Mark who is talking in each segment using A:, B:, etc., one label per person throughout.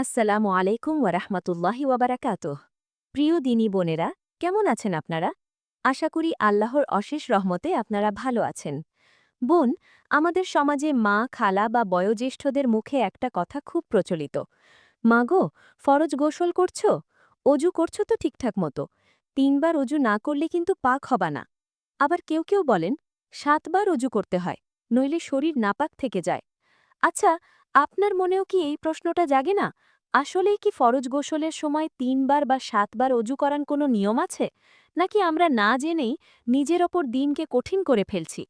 A: আসসালামু আলাইকুম ওয়ারাহমাতুল্লাহি ওয়াবারাকাতুহ প্রিয় দিনী বোনেরা, কেমন আছেন আপনারা? আশা করি আল্লাহর অশেষ রহমতে আপনারা ভালো আছেন। বোন, আমাদের সমাজে মা, খালা বা বয়োজ্যেষ্ঠদের মুখে একটা কথা খুব প্রচলিত। মা গো, ফরজ গোসল করছ? অজু করছ তো ঠিকঠাক মতো। তিনবার অজু না করলে কিন্তু পাক হবা না। আবার কেউ কেউ বলেন, সাতবার অজু করতে হয়, নইলে শরীর নাপাক থেকে যায়। আচ্ছা আপনার মনেও কি এই প্রশ্নটা জাগে না? আসলেই কি ফরজ গোসলের সময় তিনবার বা সাতবার অজু করার কোনো নিয়ম আছে? নাকি আমরা না জেনেই নিজের ওপর দিনকে কঠিন করে ফেলছি?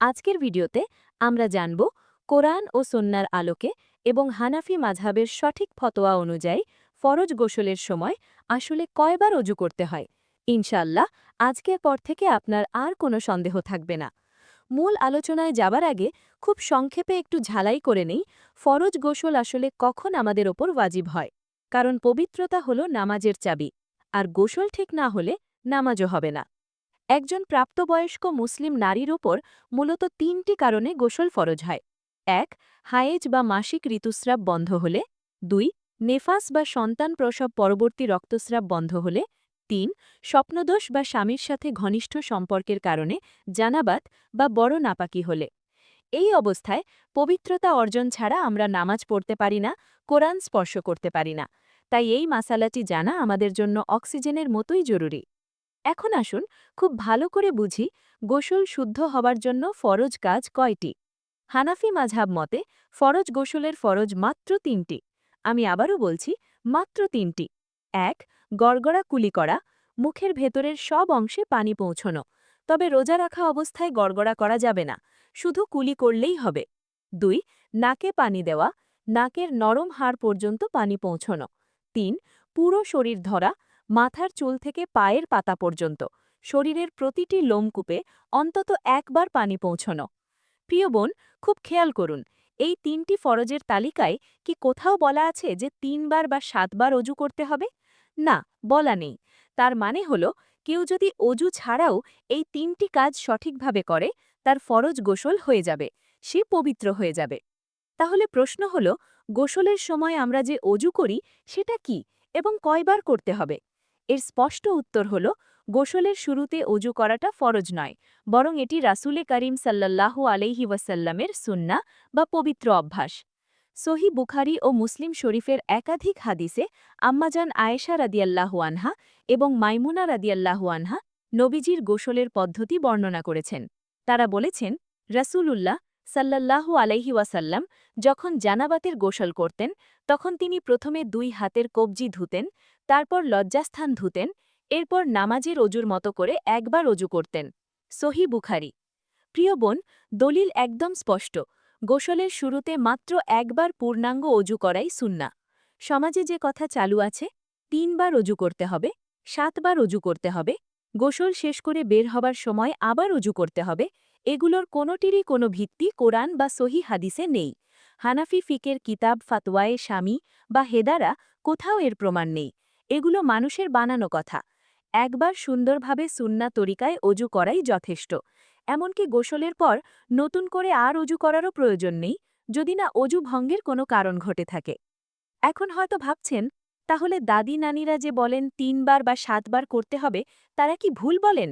A: আজকের ভিডিওতে আমরা জানব কোরআন ও সন্ন্যার আলোকে এবং হানাফি মাঝহাবের সঠিক ফতোয়া অনুযায়ী ফরজ গোসলের সময় আসলে কয়বার অজু করতে হয়। ইনশাল্লাহ আজকের পর থেকে আপনার আর কোনো সন্দেহ থাকবে না। মূল আলোচনায় যাবার আগে খুব সংক্ষেপে একটু ঝালাই করে নেই, ফরজ গোসল আসলে কখন আমাদের ওপর ওয়াজিব হয়, কারণ পবিত্রতা হল নামাজের চাবি, আর গোসল ঠিক না হলে নামাজও হবে না। একজন প্রাপ্তবয়স্ক মুসলিম নারীর ওপর মূলত তিনটি কারণে গোসল ফরজ হয়। এক, হায়েজ বা মাসিক ঋতুস্রাব বন্ধ হলে। দুই, নেফাস বা সন্তান প্রসব পরবর্তী রক্তস্রাব বন্ধ হলে। তিন, স্বপ্নদোষ বা স্বামীর সাথে ঘনিষ্ঠ সম্পর্কের কারণে জানাবাত বা বড় নাপাকি হলে। এই অবস্থায় পবিত্রতা অর্জন ছাড়া আমরা নামাজ পড়তে পারি না, কোরআন স্পর্শ করতে পারি না। তাই এই মাসালাটি জানা আমাদের জন্য অক্সিজেনের মতোই জরুরি। এখন আসুন খুব ভালো করে বুঝি গোসল শুদ্ধ হবার জন্য ফরজ কাজ কয়টি? হানাফি মাঝহাব মতে ফরজ গোসলের ফরজ মাত্র তিনটি। আমি আবারও বলছি মাত্র তিনটি। এক গড়গড়া কুলি করা, মুখের ভেতরের সব অংশে পানি পৌঁছনো। তবে রোজা রাখা অবস্থায় গড়গড়া করা যাবে না, শুধু কুলি করলেই হবে। দুই, নাকে পানি দেওয়া, নাকের নরম হাড় পর্যন্ত পানি পৌঁছনো। তিন, পুরো শরীর ধরা, মাথার চুল থেকে পায়ের পাতা পর্যন্ত, শরীরের প্রতিটি লোমকূপে অন্তত একবার পানি পৌঁছনো। প্রিয় বোন, খুব খেয়াল করুন, এই তিনটি ফরজের তালিকায় কি কোথাও বলা আছে যে তিনবার বা সাতবার অজু করতে হবে? না, বলা নেই। তার মানে হল, কেউ যদি অজু ছাড়াও এই তিনটি কাজ সঠিকভাবে করে, তার ফরজ গোসল হয়ে যাবে, সে পবিত্র হয়ে যাবে। তাহলে প্রশ্ন হল, গোসলের সময় আমরা যে অজু করি, সেটা কি এবং কয়বার করতে হবে? এর স্পষ্ট উত্তর হল, গোসলের শুরুতে অজু করাটা ফরজ নয়, বরং এটি রাসুলে করিম সাল্লাল্লাহু আলাইহি ওয়াসাল্লামের সুন্না বা পবিত্র অভ্যাস। সহি বুখারি ও মুসলিম শরীফের একাধিক হাদিসে আম্মাজান আয়েশা রাদিয়াল্লাহু আনহা এবং মাইমুনা রাদিয়াল্লাহু আনহা নবীজির গোসলের পদ্ধতি বর্ণনা করেছেন। তারা বলেছেন, রাসূলুল্লাহ সাল্লাল্লাহু আলাইহি ওয়াসাল্লাম যখন জানাবাতের গোসল করতেন, তখন তিনি প্রথমে দুই হাতের কবজি ধুতেন, তারপর লজ্জাস্থান ধুতেন, এরপর নামাজের অজুর মতো করে একবার অজু করতেন। সহি বুখারি। প্রিয় বোন, দলিল একদম স্পষ্ট। গোসলের শুরুতে মাত্র একবার পূর্ণাঙ্গ অজু করাই সুন্না সমাজে যে কথা চালু আছে, তিনবার অজু করতে হবে, সাতবার অজু করতে হবে, গোসল শেষ করে বের হবার সময় আবার অজু করতে হবে, এগুলোর কোনোটিরই কোনো ভিত্তি কোরআন বা সহি হাদিসে নেই। হানাফি ফিকের কিতাব ফাতোয়ায়ে স্বামী বা হেদারা কোথাও এর প্রমাণ নেই। এগুলো মানুষের বানানো কথা। একবার সুন্দরভাবে সুন্না তরিকায় অজু করাই যথেষ্ট। এমনকি গোসলের পর নতুন করে আর অজু করারও প্রয়োজন নেই, যদি না অজু ভঙ্গের কোনো কারণ ঘটে থাকে। এখন হয়তো ভাবছেন, তাহলে দাদি নানিরা যে বলেন তিনবার বা সাতবার করতে হবে, তারা কি ভুল বলেন?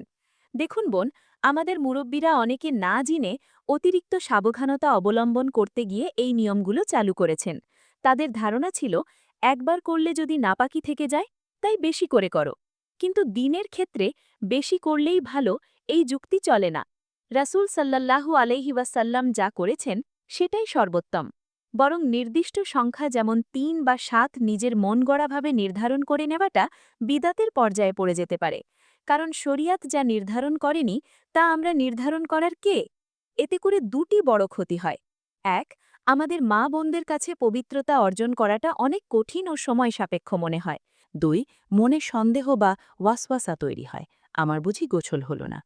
A: দেখুন বোন, আমাদের মুরব্বীরা অনেকে না জিনে অতিরিক্ত সাবধানতা অবলম্বন করতে গিয়ে এই নিয়মগুলো চালু করেছেন। তাদের ধারণা ছিল, একবার করলে যদি নাপাকি থেকে যায়, তাই বেশি করে করো। কিন্তু দিনের ক্ষেত্রে বেশি করলেই ভালো, এই যুক্তি চলে না। রাসুল সাল্লাল্লাহু আলহি ওয়াসাল্লাম যা করেছেন, সেটাই সর্বোত্তম। বরং নির্দিষ্ট সংখ্যা যেমন তিন বা সাত নিজের মন গড়াভাবে নির্ধারণ করে নেওয়াটা বিদাতের পর্যায়ে পড়ে যেতে পারে। কারণ শরিয়াত যা নির্ধারণ করেনি, তা আমরা নির্ধারণ করার কে? এতে করে দুটি বড় ক্ষতি হয়। এক, আমাদের মা বোনদের কাছে পবিত্রতা অর্জন করাটা অনেক কঠিন ও সময় সাপেক্ষ মনে হয়। দুই, মনে সন্দেহ বা ওয়াসওয়াসা তৈরি হয়। আমার বুঝি গোছল হল না।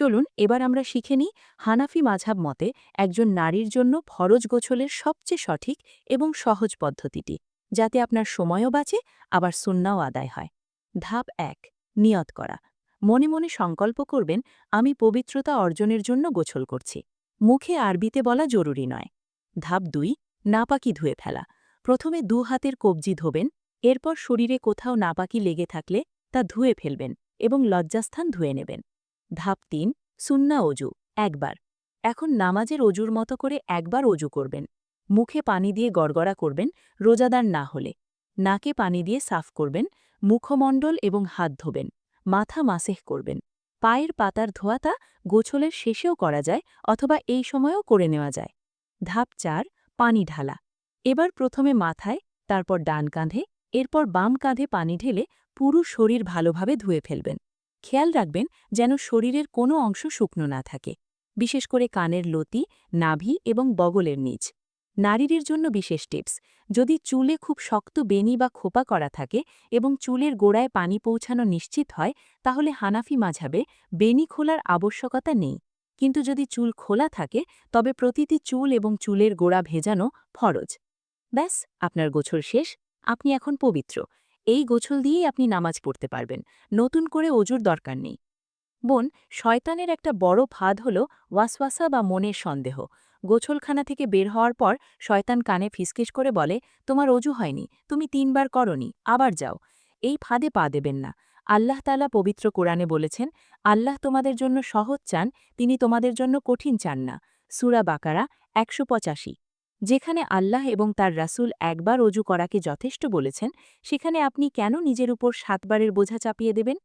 A: চলুন এবার আমরা শিখে নিই হানাফি মাঝাব মতে একজন নারীর জন্য ফরজ গোছলের সবচেয়ে সঠিক এবং সহজ পদ্ধতিটি, যাতে আপনার সময়ও বাঁচে, আবার সুন্নাও আদায় হয়। ধাপ এক, নিয়ত করা। মনে মনে সংকল্প করবেন, আমি পবিত্রতা অর্জনের জন্য গোছল করছি। মুখে আরবিতে বলা জরুরি নয়। ধাপ দুই, নাপাকি ধুয়ে ফেলা। প্রথমে দু হাতের কবজি ধোবেন, এরপর শরীরে কোথাও নাপাকি লেগে থাকলে তা ধুয়ে ফেলবেন এবং লজ্জাস্থান ধুয়ে নেবেন। ধাপ তিন, সুন্না অজু, একবার। এখন নামাজের অজুর মতো করে একবার অজু করবেন। মুখে পানি দিয়ে গড়গড়া করবেন, রোজাদার না হলে। নাকে পানি দিয়ে সাফ করবেন, মুখমণ্ডল এবং হাত ধোবেন, মাথা মাসেহ করবেন। পায়ের পাতার ধোয়াতা গোছলের শেষেও করা যায় অথবা এই সময়েও করে নেওয়া যায়। ধাপ চার, পানি ঢালা। এবার প্রথমে মাথায়, তারপর ডান কাঁধে, এরপর বাম কাঁধে পানি ঢেলে পুরো শরীর ভালোভাবে ধুয়ে ফেলবেন। খেয়াল রাখবেন যেন শরীরের কোনো অংশ শুকনো না থাকে, বিশেষ করে কানের লতি, নাভি এবং বগলের নিচ। নারীদের জন্য বিশেষ টিপস, যদি চুলে খুব শক্ত বেনি বা খোপা করা থাকে এবং চুলের গোড়ায় পানি পৌঁছানো নিশ্চিত হয়, তাহলে হানাফি মাঝাবে বেনি খোলার আবশ্যকতা নেই। কিন্তু যদি চুল খোলা থাকে, তবে প্রতিটি চুল এবং চুলের গোড়া ভেজানো ফরজ। ব্যাস, আপনার গোছর শেষ, আপনি এখন পবিত্র। এই গোছল দিয়েই আপনি নামাজ পড়তে পারবেন। নতুন করে অজুর দরকার নেই। বোন, শয়তানের একটা বড় ফাঁদ হল ওয়াসওয়াসা বা মনের সন্দেহ। গোছলখানা থেকে বের হওয়ার পর শয়তান কানে ফিসকিস করে বলে, তোমার অজু হয়নি, তুমি তিনবার করনি, আবার যাও। এই ফাঁদে পা দেবেন না। আল্লাহ তালা পবিত্র কোরআনে বলেছেন, আল্লাহ তোমাদের জন্য সহজ চান, তিনি তোমাদের জন্য কঠিন চান না। সুরা বাকারা একশো পঁচাশি। যেখানে আল্লাহ এবং তার রাসূল একবার অজু করাকে যথেষ্ট বলেছেন, সেখানে আপনি কেন নিজের উপর সাতবারের বোঝা চাপিয়ে দেবেন?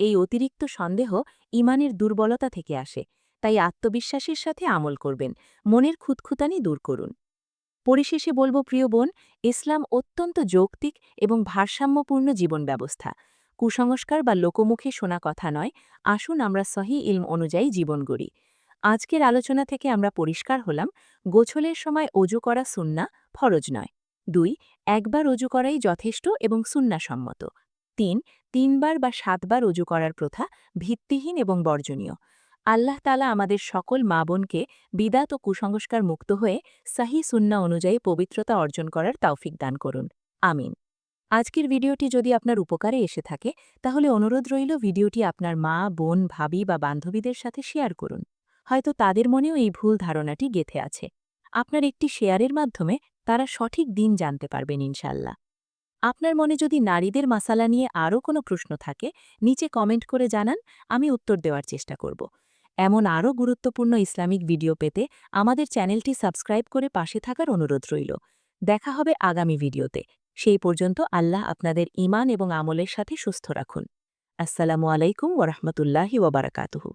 A: এই অতিরিক্ত সন্দেহ ইমানের দুর্বলতা থেকে আসে, তাই আত্মবিশ্বাসের সাথে আমল করবেন, মনের খুঁতখুতানি দূর করুন। পরিশেষে বলব, প্রিয় বোন, ইসলাম অত্যন্ত যৌক্তিক এবং ভারসাম্যপূর্ণ জীবন ব্যবস্থা কুসংস্কার বা লোকমুখে শোনা কথা নয়, আসুন আমরা সহি ইলম অনুযায়ী জীবন গড়ি। আজকের আলোচনা থেকে আমরা পরিষ্কার হলাম, গোছলের সময় অজু করা সুন্না, ফরজ নয়। দুই, একবার অজু করাই যথেষ্ট এবং সুন্নাসম্মত। তিন, তিনবার বা সাতবার অজু করার প্রথা ভিত্তিহীন এবং বর্জনীয়। আল্লাহ তালা আমাদের সকল মা বোনকে বিদাত ও কুসংস্কার মুক্ত হয়ে সাহি সুন্না অনুযায়ী পবিত্রতা অর্জন করার তাওফিক দান করুন। আমিন। আজকের ভিডিওটি যদি আপনার উপকারে এসে থাকে, তাহলে অনুরোধ রইল ভিডিওটি আপনার মা, বোন, ভাবি বা বান্ধবীদের সাথে শেয়ার করুন। হয়তো তাদের মনেও এই ভুল ধারণাটি গেথে আছে। আপনার একটি শেয়ারের মাধ্যমে তারা সঠিক দিন জানতে পারবেন ইনশাল্লাহ। আপনার মনে যদি নারীদের মাসালা নিয়ে আরও কোনো প্রশ্ন থাকে, নিচে কমেন্ট করে জানান, আমি উত্তর দেওয়ার চেষ্টা করব। এমন আরও গুরুত্বপূর্ণ ইসলামিক ভিডিও পেতে আমাদের চ্যানেলটি সাবস্ক্রাইব করে পাশে থাকার অনুরোধ রইল। দেখা হবে আগামী ভিডিওতে। সেই পর্যন্ত আল্লাহ আপনাদের ইমান এবং আমলের সাথে সুস্থ রাখুন। আসসালামু আলাইকুম ওরহমতুল্লাহি ওবরাকাতুহু